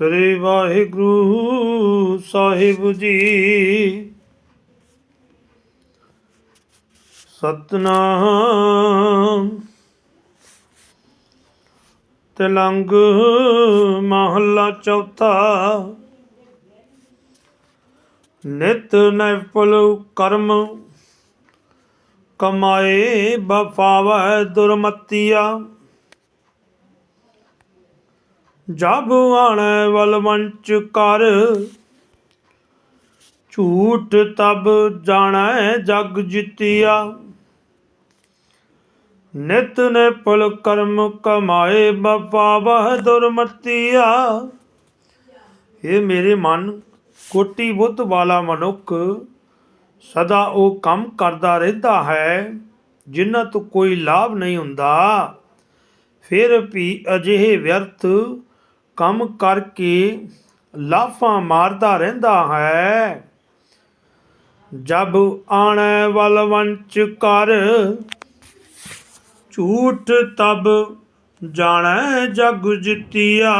ਸ੍ਰੀ ਵਾਹਿਗੁਰੂ ਸਾਹਿਬ ਜੀ। ਸਤਨਾਮ। ਤਲੰਗ ਮਹੱਲਾ ਚੌਥਾ। ਨਿਤ ਨੈਫਲ ਕਰਮ ਕਮਾਏ ਬਫਾਵੈ ਦੁਰਮਤੀਆ। ਜਬ ਆਣੈ ਵਲਵੰਚ ਕਰ। ਝੂਠ ਤਬ ਜਾਣੈ ਜਗ ਜਿਤਿਆ। ਨਿਤ ਨੇ ਪੁਲ ਕਰਮ ਕਮਾਏ ਬਪਾਵਹ ਦੁਰਮਤੀਆ। ਇਹ ਮੇਰੇ ਮਨ, ਕੋਟੀ ਬੁੱਧ ਵਾਲਾ ਮਨੁੱਖ, ਸਦਾ ਉਹ ਕੰਮ ਕਰਦਾ ਰਹਿੰਦਾ ਹੈ ਜਿਨ੍ਹਾਂ ਤੋਂ ਕੋਈ ਲਾਭ ਨਹੀਂ ਹੁੰਦਾ। ਫਿਰ ਵੀ ਅਜਿਹੇ ਵਿਅਰਥ ਕੰਮ ਕਰਕੇ ਲਾਫਾਂ ਮਾਰਦਾ ਰਹਿੰਦਾ ਹੈ। ਜਬ ਆਣੈ ਵਲਵੰਚ ਕਰ, ਝੂਠ ਤਬ ਜਾਣੈ ਜਗ ਜਿਤਿਆ।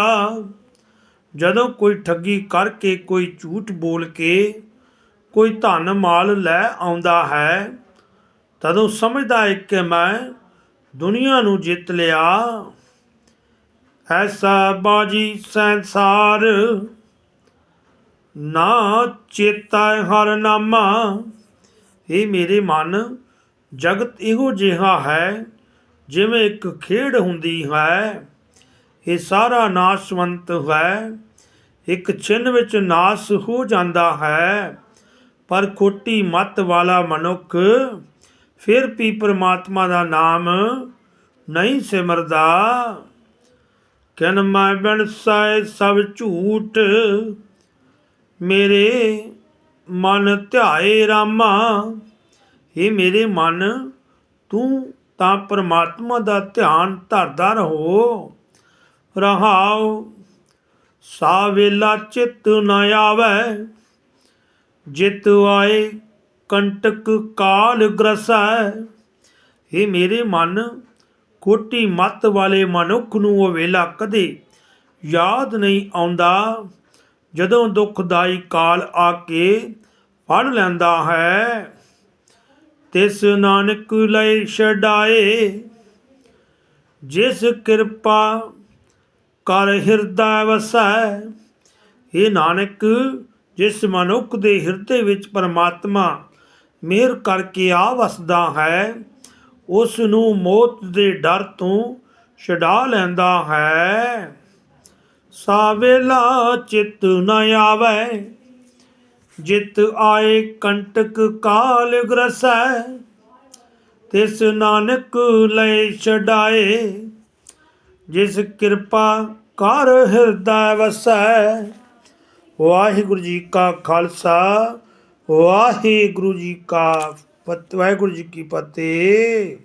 ਜਦੋਂ ਕੋਈ ਠੱਗੀ ਕਰਕੇ ਕੋਈ ਝੂਠ ਬੋਲ ਕੇ ਕੋਈ ਧਨ ਮਾਲ ਲੈ ਆਉਂਦਾ ਹੈ, ਤਦੋਂ ਸਮਝਦਾ ਹੈ ਕਿ ਮੈਂ ਦੁਨੀਆ ਨੂੰ ਜਿੱਤ ਲਿਆ। ਐਸਾ ਬਾਜੀ ਸੰਸਾਰ। ਨਾ ਚੇਤਾ ਹਰ ਨਾਮਾ। ਇਹ ਮੇਰੇ ਮਨ ਜਗਤ ਇਹੋ ਜਿਹਾ ਹੈ, ਜਿਵੇਂ ਇੱਕ ਖੇਡ ਹੁੰਦੀ ਹੈ। ਇਹ ਸਾਰਾ ਨਾਸ਼ਵੰਤ ਹੈ, ਇੱਕ ਛਿਨ ਵਿੱਚ ਨਾਸ ਹੋ ਜਾਂਦਾ ਹੈ। ਪਰ ਖੋਟੀ ਮਤ ਵਾਲਾ ਮਨੁੱਖ ਫਿਰ ਵੀ ਪ੍ਰਮਾਤਮਾ ਦਾ ਨਾਮ ਨਹੀਂ ਸਿਮਰਦਾ। ਕਿਨ ਮੈਂ ਬਿਨਸੈ ਸਭ ਝੂਠ, ਮੇਰੇ ਮਨ ਧਿਆਏ ਰਾਮਾ। ਇਹ ਮੇਰੇ ਮਨ, ਤੂੰ ਤਾਂ ਪਰਮਾਤਮਾ ਦਾ ਧਿਆਨ ਧਰਦਾ ਰਹੋ। ਰਹਾਓ ਸਾ ਵੇਲਾ ਚਿਤ ਨ ਆਵੈ। ਜਿਤ ਆਏ ਕੰਟਕ ਕਾਲ ਗ੍ਰਸੈ। ਇਹ ਮੇਰੇ ਮਨ ਕੋਟੀ ਮੱਤ ਵਾਲੇ ਮਨੁੱਖ ਨੂੰ ਉਹ ਵੇਲਾ ਕਦੇ ਯਾਦ ਨਹੀਂ ਆਉਂਦਾ। ਜਦੋਂ ਦੁਖਦਾਈ ਕਾਲ ਆ ਕੇ ਫੜ ਲੈਂਦਾ ਹੈ, ਤਿਸ ਨਾਨਕ ਲਈ ਛਡਾਏ। ਜਿਸ ਕਿਰਪਾ ਕਰ ਹਿਰਦਾ ਵਸੈ ਇਹ ਨਾਨਕ, ਜਿਸ ਮਨੁੱਖ ਦੇ ਹਿਰਦੇ ਵਿੱਚ ਪਰਮਾਤਮਾ ਮਿਹਰ ਕਰਕੇ ਆ ਵਸਦਾ ਹੈ ਉਸ ਨੂੰ ਮੌਤ ਦੇ ਡਰ ਤੋਂ ਛਡਾ ਲੈਂਦਾ ਹੈ। ਸਾਵੇਲਾ ਚਿਤ ਨ ਆਵੈ, ਜਿਤ ਆਏ ਕੰਟਕ ਕਾਲ ਗ੍ਰਸੈ, ਤਿਸ ਨਾਨਕ ਲੈ ਛਡਾਏ, ਜਿਸ ਕਿਰਪਾ ਕਰ ਹਿਰਦਾ ਵਸੈ। ਵਾਹਿਗੁਰੂ ਜੀ ਕਾ ਖਾਲਸਾ, ਵਾਹਿਗੁਰੂ ਜੀ ਕਾ ਫਤਿਹ ਵਾਹਿਗੁਰੂ ਜੀ ਕੀ ਫਤਿਹ।